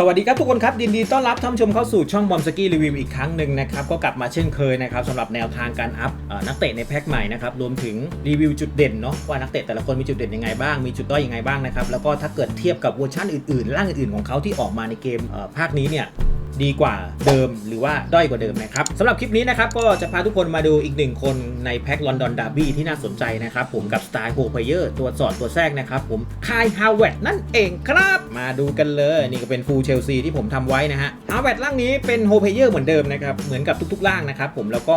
สวัสดีครับทุกคนครับยินดีต้อนรับท่านผู้ชมเข้าสู่ช่องบอมสกี้รีวิวอีกครั้งหนึ่งนะครับก็กลับมาเช่นเคยนะครับสำหรับแนวทางการอัพนักเตะในแพ็คใหม่นะครับรวมถึงรีวิวจุดเด่นเนาะว่านักเตะแต่ละคนมีจุดเด่นยังไงบ้างมีจุดด้อยยังไงบ้างนะครับแล้วก็ถ้าเกิดเทียบกับเวอร์ชันอื่นๆร่างอื่นๆของเขาที่ออกมาในเกมภาคนี้เนี่ย ดีกว่าเดิมหรือว่าด้อยกว่าเดิมนะครับสำหรับคลิปนี้นะครับก็จะพาทุกคนมาดูอีกหนึ่งคนในแพ็คลอนดอนดาร์บี้ที่น่าสนใจนะครับผมกับสไตล์โฮเพเยอร์ตัวสอดตัวแทรกนะครับผมคายฮาวเวตนั่นเองครับ มาดูกันเลยนี่ก็เป็นฟูลเชลซีที่ผมทำไว้นะฮะฮาวเวตร่างนี้เป็นโฮเพเยอร์เหมือนเดิมนะครับเหมือนกับทุกๆร่างนะครับผมแล้วก็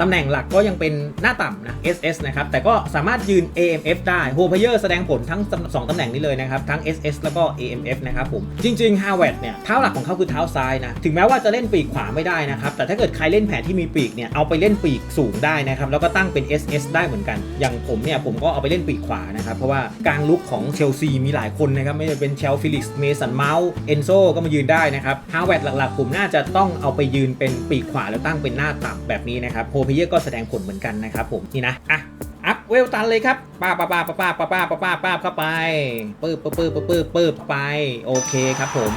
ตำแหน่งหลักก็ยังเป็นหน้าต่ำนะ SS นะครับแต่ก็สามารถยืน AMF ได้โฮเพเยอร์แสดงผลทั้งสองตำแหน่งนี้เลยนะครับทั้ง SS แล้วก็ AMF นะครับผมจริงๆฮาวเวตเนี่ยเท้าหลักของเขาคือเท้าซ้ายนะถึงแม้ว่าจะเล่นปีกขวาไม่ได้นะครับแต่ถ้าเกิดใครเล่นแผนที่มีปีกเนี่ยเอาไปเล่นปีกสูงได้นะครับแล้วก็ตั้งเป็น SS ได้เหมือนกัน อย่างผมเนี่ยผมก็เอาไปเล่นปีกขวานะครับเพราะว่ากลางลุกของเชลซีมีหลายคนนะครับไม่ว่าจะเป็นเชลฟิลิกส์เมสันเมาส์เอนโซก็มายืนได้นะครับฮาวเวิร์ดหลักๆ ผมน่าจะต้องเอาไปยืนเป็นปีกขวาแล้วตั้งเป็นหน้าต่ำแบบนี้นะครับโฮเพเยอร์ก็แสดงผลเหมือนกันนะครับผมนี่นะอะอัพเวลตันเลยครับป้าป้าป้าป้าป้าป้าป้าป้าป้าเข้าไปปื๊บปื๊บปื๊บปื๊บปื๊บปื๊บไป โอเคครับผม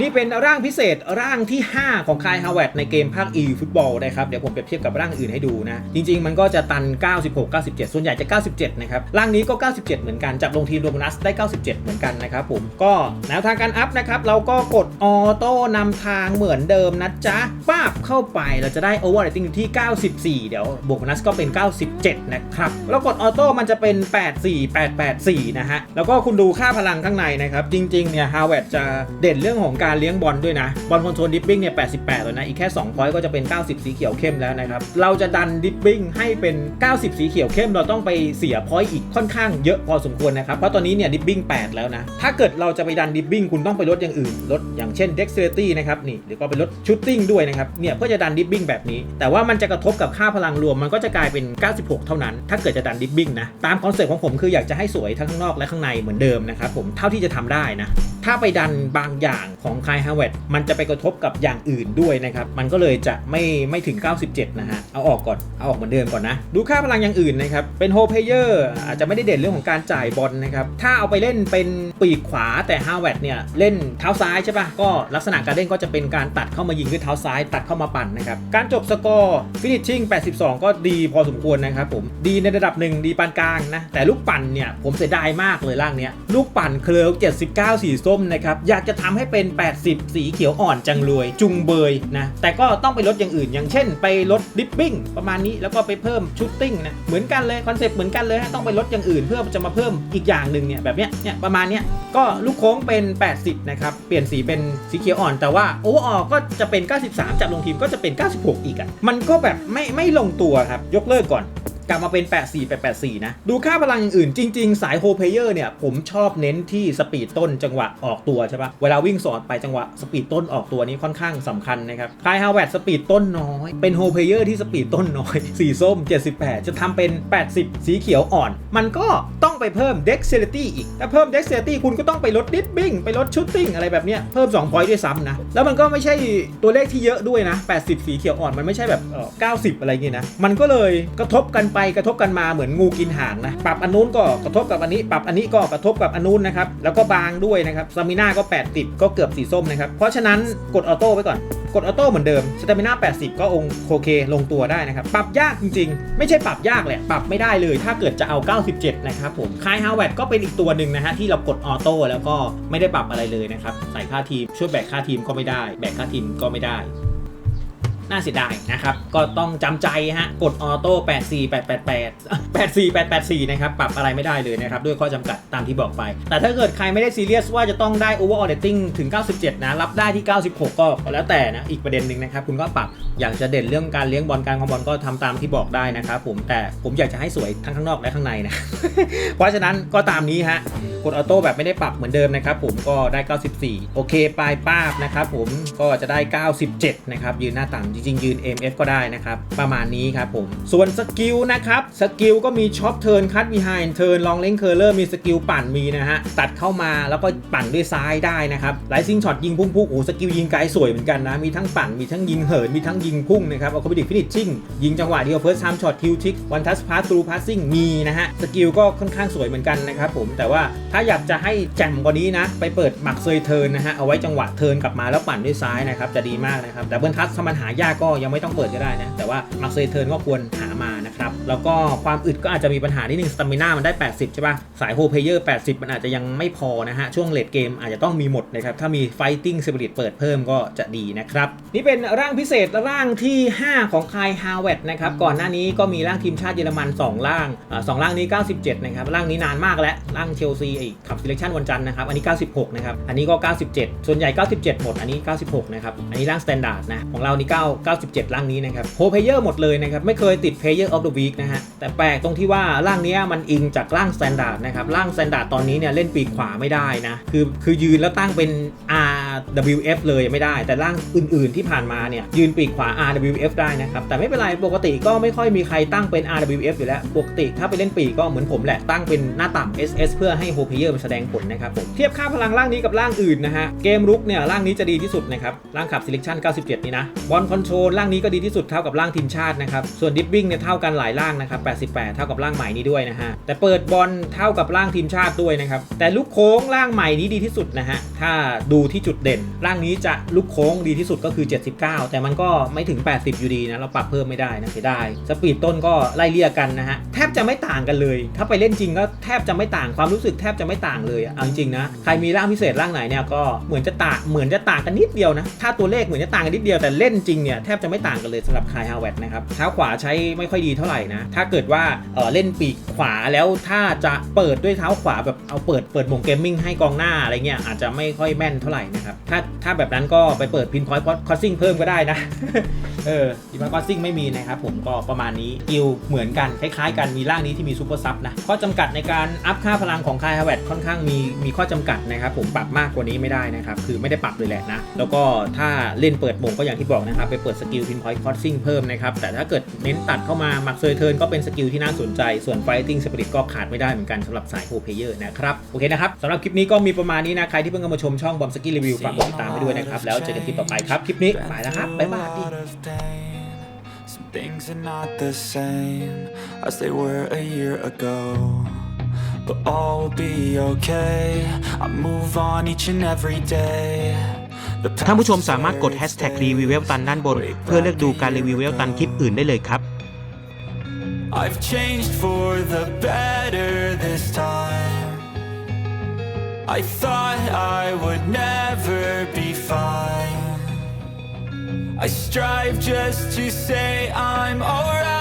นี่เป็นร่างพิเศษร่างที่ 5 ของคายฮาวเวิร์ดในเกมภาค e ฟุตบอลนะครับเดี๋ยวผมเปรียบเทียบกับร่างอื่นให้ดูนะ จริง ๆ มันก็จะตัน 96 97 ส่วนใหญ่จะ 97 นะครับ ร่างนี้ก็ 97 เหมือนกัน จับลงทีมโรบนัสได้ 97 เหมือนกันนะครับผมก็แนวทางการอัพนะครับ เราก็กดออโต้นำทางเหมือนเดิมนะจ๊ะป้าบเข้าไปเราจะได้โอเวอร์เรตติ้งอยู่ที่ 94 เดี๋ยวโบนัสก็เป็น 97 นะครับแล้วกดออโต้มันจะเป็น 84 884 นะฮะแล้วก็คุณดูค่าพลังข้างในนะครับจริงๆเนี่ยฮาวเวิร์ดจะเด่นเรื่องของการเลี้ยงบอลด้วยนะบอลคอนโทรลดิปปิ้งเนี่ย 88 แล้วนะ อีกแค่2พอยต์ก็จะเป็น 90 สีเขียวเข้มแล้วนะครับ เราจะดันดิปปิ้งให้เป็น 90 สีเขียวเข้ม เราต้องไปเสียพอยต์อีกค่อนข้างเยอะพอสมควรนะครับ เพราะตอนนี้เนี่ยดิปปิ้ง 8 แล้วนะ ถ้าเกิดเราจะไปดันดิปปิ้งคุณต้องไปลดอย่างอื่น ลดอย่างเช่น dexterity นะครับนี่หรือก็ไปลดชูตติ้งด้วยนะครับเนี่ยเพื่อจะดันดิปปิ้งแบบนี้ แต่ว่ามันจะกระทบกับค่าพลังรวมมันก็จะกลายเป็น 96 เท่านั้น ถ้าเกิดจะดันดิปปิ้งนะตามคอนเซ็ปต์ของผมคืออยากจะให้สวยทั้งข้างนอกและข้างในเหมือนเดิมนะครับผมเท่าที่จะทำได้นะถ้าไปดันบางอย่างของของคายฮาวเวิร์ดมันจะไปกระทบกับอย่างอื่นด้วยนะครับ มันก็เลยจะไม่ไม่ถึง 97 นะฮะ เอาออกก่อน เอาออกเหมือนเดิมก่อนนะ ดูค่าพลังอย่างอื่นนะครับ เป็นโฮเพเยอร์อาจจะไม่ได้เด่นเรื่องของการจ่ายบอลนะครับ ถ้าเอาไปเล่นเป็นปีกขวาแต่ฮาวเวิร์ดเนี่ยเล่นเท้าซ้ายใช่ปะก็ลักษณะการเล่นก็จะเป็นการตัดเข้ามายิงด้วยเท้าซ้าย ตัดเข้ามาปั่นนะครับ การจบสกอร์ฟินิชชิ่ง 82 ก็ดีพอสมควรนะครับผม ดีในระดับหนึ่งดีปานกลางนะ แต่ลูกปั่นเนี่ยผมเสียดายมากเลยร่างเนี้ย ลูกปั่นเคลิร์79 สีส้มนะครับ อยากจะทำให้เป็น80 สีเขียวอ่อนจังเลยจุงเบยนะแต่ก็ต้องไปลดอย่างอื่น อย่างเช่น ไปลดดิปปิ้งประมาณนี้แล้วก็ไปเพิ่มชูตติ้งนะเหมือนกันเลยคอนเซ็ปต์เหมือนกันเลยฮะต้องไปลดอย่างอื่น เพื่อจะมาเพิ่มอีกอย่างหนึ่งเนี่ยแบบเนี้ยเนี่ยประมาณเนี้ยก็ลูกโค้งเป็น 80 นะครับ เปลี่ยนสีเป็นสีเขียวอ่อน แต่ว่าโอเวอร์ออก็จะเป็น 93 จับลงทีมก็จะเป็น 96 อีกอะมันก็แบบไม่ไม่ลงตัวครับยกเลิกก่อน กลับมาเป็น 84 884 นะ ดูค่าพลังอย่างอื่นจริง ๆ สายโฮเพเยอร์เนี่ย ผมชอบเน้นที่สปีดต้นจังหวะออกตัวใช่ปะเวลาวิ่งสอดไปจังหวะสปีดต้นออกตัวนี้ค่อนข้างสำคัญนะครับคายฮาวเวิร์ดสปีดต้นน้อย เป็นโฮเพเยอร์ที่สปีดต้นน้อย สีส้ม 78 จะทำเป็น 80 สีเขียวอ่อน มันก็ต้องไปเพิ่ม dexterity อีก ถ้าเพิ่ม dexterity คุณก็ต้องไปลด dipping ไปลด shooting อะไรแบบเนี้ยเพิ่ม2 point ด้วยซ้ำนะแล้วมันก็ไม่ใช่ตัวเลขที่เยอะด้วยนะ80 สีเขียวอ่อนมันไม่ใช่แบบ90 อะไรเงี้ยนะมันก็เลยกระทบกันไปกระทบกันมาเหมือนงูกินหางนะปรับอันนู้นก็กระทบกับอันนี้ ปรับอันนี้ก็กระทบกับอันนู้นนะครับแล้วก็บางด้วยนะครับซามิน่าก็ 80 ก็เกือบสีส้มนะครับเพราะฉะนั้นกดออโต้ไว้ก่อนกดออโต้เหมือนเดิมสเตมิน่า80 ก็องค์โอเคลงตัวได้นะครับ ปรับยากจริงๆ ไม่ใช่ปรับยากแหละ ปรับไม่ได้เลย ถ้าเกิดจะเอา 97 นะครับผมคายฮาวเวดก็เป็นอีกตัวหนึ่งนะฮะ ที่เรากดออโต้แล้วก็ไม่ได้ปรับอะไรเลยนะครับ ใส่ค่าทีม ช่วยแบกค่าทีมก็ไม่ได้ แบกค่าทีมก็ไม่ได้ น่าเสียดายนะครับ ก็ต้องจำใจฮะ กดออโต้84888 84884 นะครับ ปรับอะไรไม่ได้เลยนะครับ ด้วยข้อจำกัดตามที่บอกไป แต่ถ้าเกิดใครไม่ได้ซีเรียสว่าจะต้องได้ overall rating ถึง 97 นะ รับได้ที่ 96 ก็แล้วแต่นะ อีกประเด็นหนึ่งนะครับ คุณก็ปรับ อยากจะเด่นเรื่องการเลี้ยงบอลการคอมบอลก็ทำตามที่บอกได้นะครับผม แต่ผมอยากจะให้สวยทั้งข้างนอกและข้างในนะ เพราะฉะนั้นก็ตามนี้ฮะ กดออโต้แบบไม่ได้ปรับเหมือนเดิมนะครับผม ก็ได้ 94 โอเคปลายป้าบนะครับผม ก็จะได้ 97 นะครับ ยืนหน้าต่างจริงๆยืน MF ก็ได้นะครับ ประมาณนี้ครับผม ส่วนสกิลนะครับ สกิลก็มีช็อปเทิร์นคัตบีไฮเทิร์นลองเล่นเคอร์เลอร์มีสกิลปั่นมีนะฮะ ตัดเข้ามาแล้วก็ปั่นด้วยซ้ายได้นะครับไลซิงช็อตยิงพุ่งพุ่งโอ้สกิลยิงไกลสวยเหมือนกันนะ มีทั้งปั่นมีทั้งยิงเหินมีทั้งยิงพุ่งนะครับเอาคอมบิดิฟินิชชิ่งยิงจังหวะเดียวเฟิร์สไทม์ช็อตทิวทิกวันทัสพาสทรูพาสซิ่งมีนะฮะสกิลก็ค่อนข้างสวยเหมือนกันนะครับผมแต่ว่าถ้าอยากจะให้แจ่มกว่านี้นะไปเปิดหมักเซยเทิร์นนะฮะเอาไว้จังหวะเทิร์นกลับมาแล้วปั่นด้วยซ้ายนะครับจะดีมากนะครับแต่เบิร์นทัสมันหายากก็ยังไม่ต้องเปิดก็ได้นะ แต่ว่าหมักเซยเทิร์นก็ควรหามานะครับ แล้วก็ความอึดก็อาจจะมีปัญหานิดนึงสตามิน่ามันได้ 80 ใช่ป่ะ สายโฮเพเยอร์ 80 มันอาจจะยังไม่พอนะฮะ ช่วงเลดเกมอาจจะต้องมีหมดนะครับ ถ้ามี Fighting Spirit เปิดเพิ่มก็จะดีนะครับ นี่เป็นร่างพิเศษร่างที่ 5 ของคายฮาวเวตนะครับ ก่อนหน้านี้ก็มีร่างทีมชาติเยอรมัน 2 ร่างอ่าสองร่างนี้ 97 นะครับ ร่างนี้นานมากแล้วร่างเชลซีไอ้ขับ selection วันจันทร์นะครับอันนี้ 96 นะครับอันนี้ก็ 97 ส่วนใหญ่ 97 หมดอันนี้ 96 นะครับอันนี้ร่าง standard นะของเรานี่9 97 ร่างนี้นะครับโฮเพเยอร์หมดเลยนะครับไม่เคยติดเพเยอร์ออฟเดอะวีคนะฮะแต่แปลกตรงที่ว่าร่างนี้มันอิงจากร่างสแตนดาร์ดนะครับร่างสแตนดาร์ดตอนนี้เนี่ยเล่นปีกขวาไม่ได้นะคือคือยืนแล้วตั้งเป็น R RWF เลยไม่ได้ แต่ร่างอื่นๆที่ผ่านมาเนี่ยยืนปีกขวา RWF ได้นะครับ แต่ไม่เป็นไรปกติก็ไม่ค่อยมีใครตั้งเป็น RWF อยู่แล้ว ปกติถ้าไปเล่นปีกก็เหมือนผมแหละตั้งเป็นหน้าต่ำ SS เพื่อให้โฮเพเยอร์มันแสดงผลนะครับผมเทียบค่าพลังร่างนี้กับร่างอื่นนะฮะเกมรุกเนี่ยร่างนี้จะดีที่สุดนะครับร่างขับ selection 97 นี่นะบอลคอนโทรลร่างนี้ก็ดีที่สุดเท่ากับร่างทีมชาตินะครับส่วนดิฟบิ้งเนี่ยเท่ากันหลายร่างนะครับ88 เท่ากับร่างใหม่นี้ด้วยนะฮะแต่เปิดบอลเท่ากับร่างทีมชาติด้วยนะครับแต่ลูกโค้งร่างใหม่นี้ดีที่สุดนะฮะถ้าดูที่จุดเด่น ร่างนี้จะลูกโค้งดีที่สุดก็คือ 79 แต่มันก็ไม่ถึง 80 อยู่ดีนะ เราปรับเพิ่มไม่ได้นะเสียดายสปีดต้นก็ไล่เลี่ยกันนะฮะ แทบจะไม่ต่างกันเลย ถ้าไปเล่นจริงก็แทบจะไม่ต่างความรู้สึกแทบจะไม่ต่างเลยเอาจริงนะ ใครมีร่างพิเศษร่างไหนเนี่ยก็เหมือนจะต่างเหมือนจะต่างกันนิดเดียวนะ ถ้าตัวเลขเหมือนจะต่างกันนิดเดียวแต่เล่นจริงเนี่ยแทบจะไม่ต่างกันเลยสำหรับคายฮาวเวตนะครับเท้าขวาใช้ไม่ค่อยดีเท่าไหร่นะถ้าเกิดว่าเออเล่นปีกขวาแล้วถ้าจะเปิดด้วยเท้าขวาแบบเอาเปิดเปิดวงเกมมิ่งให้กองหน้าอะไรเงี้ยอาจจะไม่ค่อยแม่นเท่าไหร่นะครับถ้าถ้าแบบนั้นก็ไปเปิดพินพอยต์คอสซิ่งเพิ่มก็ได้นะ เออพินพอยต์คอสซิ่งไม่มีนะครับผมก็ประมาณนี้กิลเหมือนกันคล้ายๆกันมีร่างนี้ที่มีซูเปอร์ซับนะข้อจำกัดในการอัพค่าพลังของคายฮาวเวตค่อนข้างมีมีข้อจำกัดนะครับผมปรับมากกว่านี้ไม่ได้นะครับคือไม่ได้ปรับเลยแหละนะแล้วก็ถ้าเล่นเปิดโมงก็อย่างที่บอกนะครับไปเปิดสกิลพินพอยต์คอสซิ่งเพิ่มนะครับแต่ถ้าเกิดเน้นตัดเข้ามามักเซยเทิร์นก็เป็นสกิลที่น่าสนใจส่วน Fighting Spirit ก็ขาดไม่ได้เหมือนกันสำหรับสายโ r เพเยอร์นะครับโอเคนะครับสำหรับคลิปนี้ก็มีประมาณนี้นะใครที่เพิ่งเข้ามาชมช่องบอมสกี้รีวิวฝากกดติดตามไปด้วยนะครับแล้วเจอกันคลิปต่อไปครับคลิปนี้ไปแล้วครับบ๊ายบาย Some things are not the same as they were a year ago. But all will be okay. I move on each and every day. The ท่านผู้ชม past is สามารถกด where it hashtag stays. รีวิวเวลตันด้านบน เพื่อเลือกดูการรีวิวเวลตันคลิปอื่นได้เลยครับ I've changed for the better this time. I thought I would never I strive just to say I'm alright.